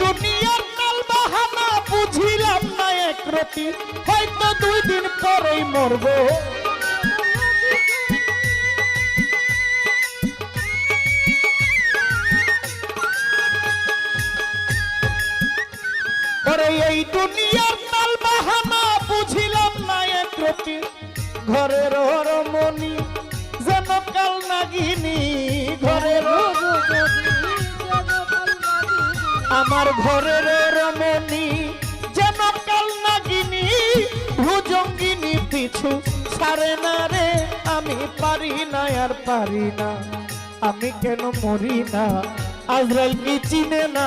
দুনিয়ার নাল বাহানা বুঝিলাম না এক রতি। হয়তো দুই দিন পরেই মরবো। এই দুনিয়ার নাল বাহানা বুঝিলাম না এক রতি। ঘরের রমণী যেন কাল নাগিনী আমার ঘরের রমণী, যেন কাল নাগিনী, ভুজঙ্গিনী পিছু ছাড়ে না রে, আমি পারি না আর পারি না। আমি কেন মরি না? আজরাইল কি চিনে না।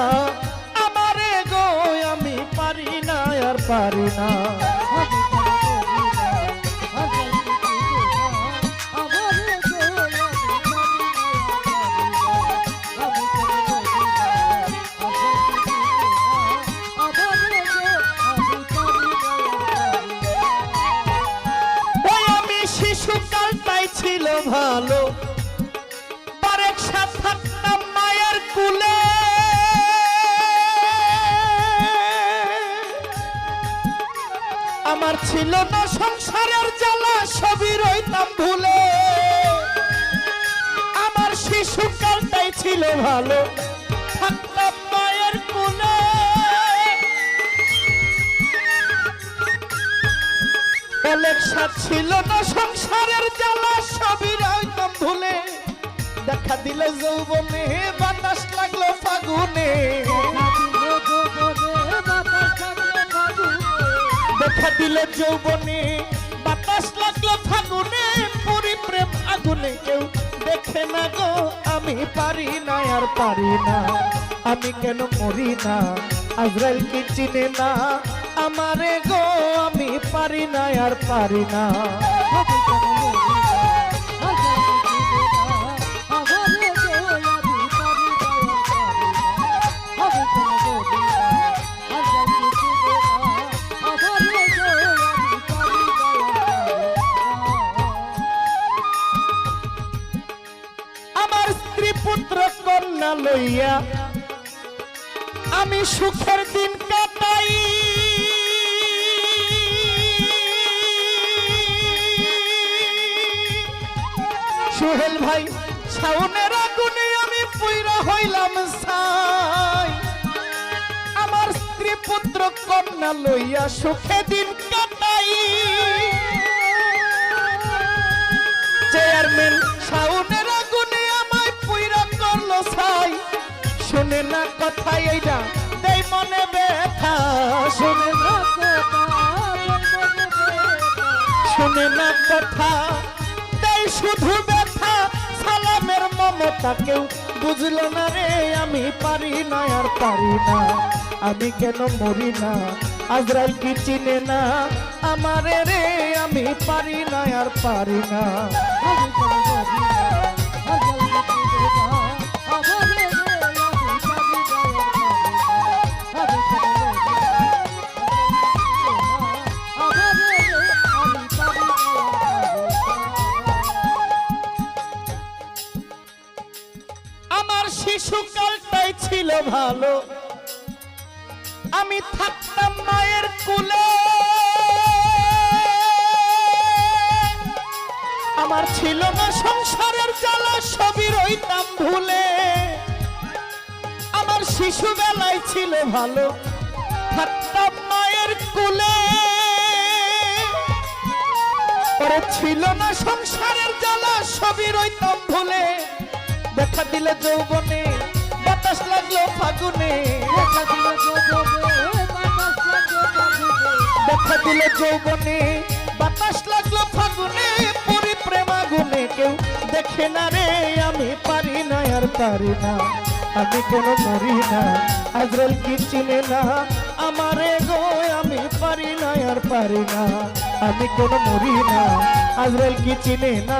আমারে গো আমি পারি না আর পারি না। আমার ছিল না সংসারের জ্বালা, সবই রইতাম ভুলে। আমার শিশুকালটাই ছিল ভালো, থাকতাম মায়ের ছিল না সংসারের জ্বালা, সবই রইতাম ভুলে। দেখা দিল যৌবনে বাতাস লাগল ফাগুনে। দেখা যৌবনে বাতাস লাগল ফাগুনে পুরি প্রেম আগুনে কেউ দেখে না গো, আমি পারি না, আর পারি না। আমি কেন মরি না? আজরাইল কি চিনে না? আমারে গো, আমি পারি না, আর পারি না। কন্যা লইয়া আমি সুখের দিন কাটাই। সোহেল ভাই, শাওনের আগুনে আমি পুইরা হইলাম সাই আমার স্ত্রী পুত্র কন্যা লইয়া সুখে দিন কাটাই। চেয়ারম্যান, শাওনের শুনে না কথা এইটা মনে ব্যথা, শুনে না শুনে না কথা। দেই শুধু ব্যথা, সালামের মমতা কেউ বুঝলো না রে, আমি পারি না আর পারি না। আমি কেন মরি না? আজরাইল কি চিনে না? আমারে রে, আমি পারি না আর পারি না। শিশুকালটাই ছিল ভালো। আমি থাকতাম মায়ের কুলে। আমার ছিল না সংসারের জ্বালা, সবই রইতাম ভুলে। আমার শিশু বেলায় ছিল ভালো, থাকতাম মায়ের কুলে। পরে ছিল না সংসারের জ্বালা, সবই রইতাম ভুলে। দেখা দিলে যৌবনে লাগল ফাগুনে। দেখা দিল যৌবনে। বাতাস লাগল ফাগুনে, পুরি প্রেমাগুনে। কেউ দেখে না রে, আমি পারি না, আর পারি না। আমি কোনো মরি না আজরাল কি চিনে না? আমারে গো, আমি পারি না, আর পারি না। আমি কোনো মরি না আজরাল কি চিনে না?